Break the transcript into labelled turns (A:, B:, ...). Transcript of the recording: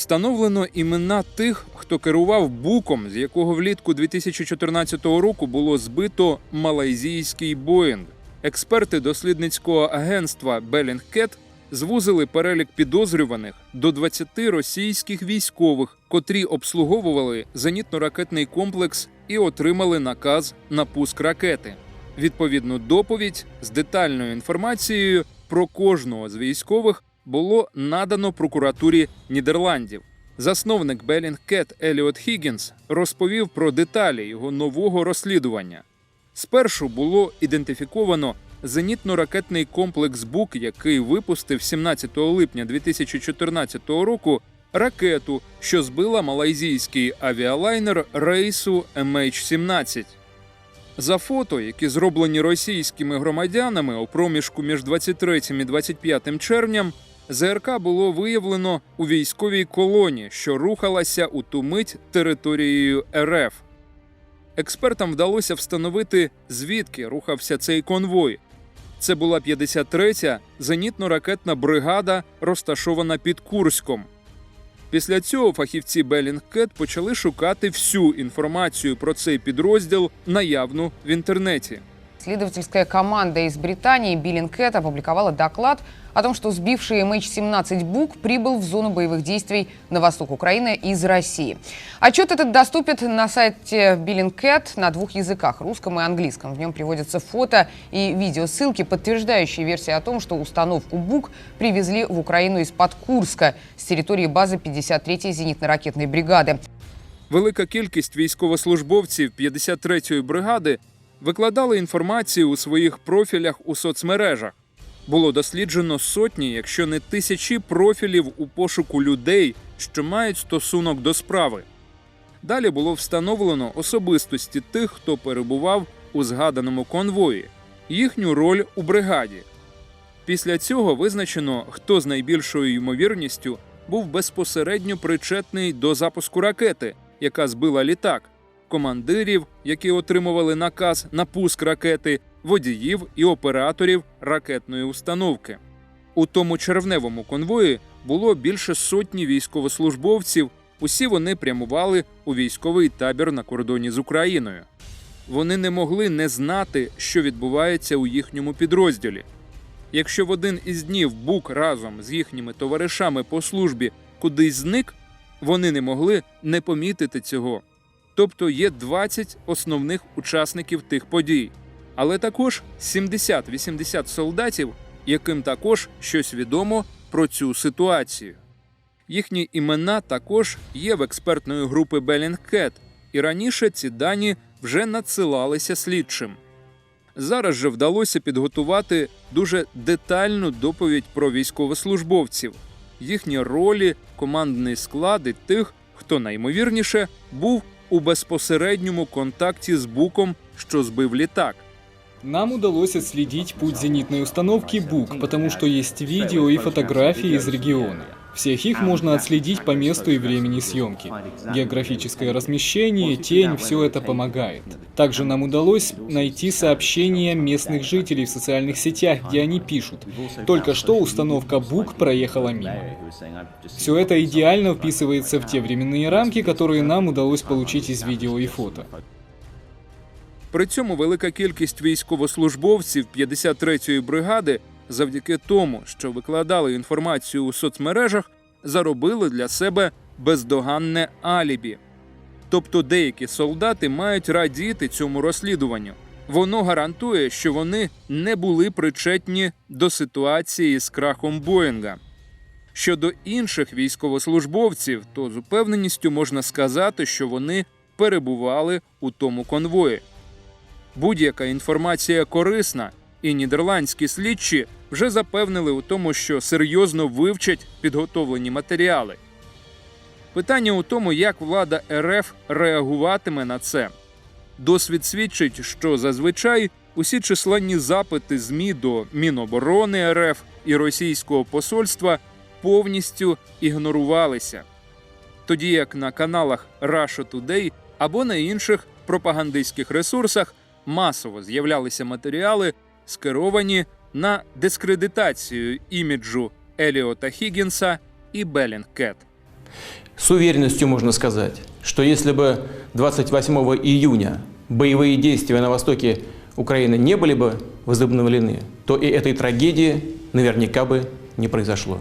A: Встановлено імена тих, хто керував буком, з якого влітку 2014 року було збито малайзійський Боїнг. Експерти дослідницького агентства Bellingcat звузили перелік підозрюваних до 20 російських військових, котрі обслуговували зенітно-ракетний комплекс і отримали наказ на пуск ракети. Відповідну доповідь з детальною інформацією про кожного з військових було надано прокуратурі Нідерландів. Засновник Bellingcat Еліот Хіггінс розповів про деталі його нового розслідування. Спершу було ідентифіковано зенітно-ракетний комплекс БУК, який випустив 17 липня 2014 року ракету, що збила малайзійський авіалайнер рейсу MH17. За фото, які зроблені російськими громадянами у проміжку між 23 і 25 червням, ЗРК було виявлено у військовій колоні, що рухалася у ту мить територією РФ. Експертам вдалося встановити, звідки рухався цей конвой. Це була 53-я зенітно-ракетна бригада, розташована під Курськом. Після цього фахівці Белінгкет почали шукати всю інформацію про цей підрозділ, наявну в інтернеті.
B: Следовательская команда из Британии Биллингкэт опубликовала доклад о том, что сбивший MH17 «Бук» прибыл в зону боевых действий на восток Украины из России. Отчет этот доступен на сайте Биллингкэт на двух языках – русском и английском. В нем приводятся фото и видеосылки, подтверждающие версии о том, что установку «Бук» привезли в Украину из-под Курска с территории базы 53-й зенитно-ракетной бригады.
A: Велика кількість військовослужбовців 53-ї бригади викладали інформацію у своїх профілях у соцмережах. Було досліджено сотні, якщо не тисячі профілів у пошуку людей, що мають стосунок до справи. Далі було встановлено особистості тих, хто перебував у згаданому конвої, їхню роль у бригаді. Після цього визначено, хто з найбільшою ймовірністю був безпосередньо причетний до запуску ракети, яка збила літак, командирів, які отримували наказ на пуск ракети, водіїв і операторів ракетної установки. У тому червневому конвої було більше сотні військовослужбовців. Усі вони прямували у військовий табір на кордоні з Україною. Вони не могли не знати, що відбувається у їхньому підрозділі. Якщо в один із днів Бук разом з їхніми товаришами по службі кудись зник, вони не могли не помітити цього. Тобто є 20 основних учасників тих подій, але також 70-80 солдатів, яким також щось відомо про цю ситуацію. Їхні імена також є в експертної групи Bellingcat, і раніше ці дані вже надсилалися слідчим. Зараз же вдалося підготувати дуже детальну доповідь про військовослужбовців, їхні ролі, командний склад і тих, хто наймовірніше був у безпосередньому контакті з буком, що збив літак.
C: Нам удалось отследить путь зенитной установки «Бук», потому что есть видео и фотографии из региона. Всех их можно отследить по месту и времени съемки. Географическое размещение, тень, все это помогает. Также нам удалось найти сообщения местных жителей в социальных сетях, где они пишут «Только что установка БУК проехала мимо». Все это идеально вписывается в те временные рамки, которые нам удалось получить из видео и фото.
A: При цьому велика кількість військовослужбовців 53-ї бригади, завдяки тому, що викладали інформацію у соцмережах, заробили для себе бездоганне алібі. Тобто деякі солдати мають радіти цьому розслідуванню. Воно гарантує, що вони не були причетні до ситуації з крахом Боїнга. Щодо інших військовослужбовців, то з упевненістю можна сказати, що вони перебували у тому конвої. Будь-яка інформація корисна, і нідерландські слідчі вже запевнили у тому, що серйозно вивчать підготовлені матеріали. Питання у тому, як влада РФ реагуватиме на це. Досвід свідчить, що зазвичай усі численні запити ЗМІ до Міноборони РФ і російського посольства повністю ігнорувалися, тоді як на каналах Russia Today або на інших пропагандистських ресурсах масово з'являлися матеріали, скеровані на дискредитацію іміджу Еліота Хіггінса і Белінгкет.
D: С уверенностью можно сказать, что если бы 28 июня боевые действия на востоке Украины не были бы возобновлены, то и этой трагедии наверняка бы не произошло.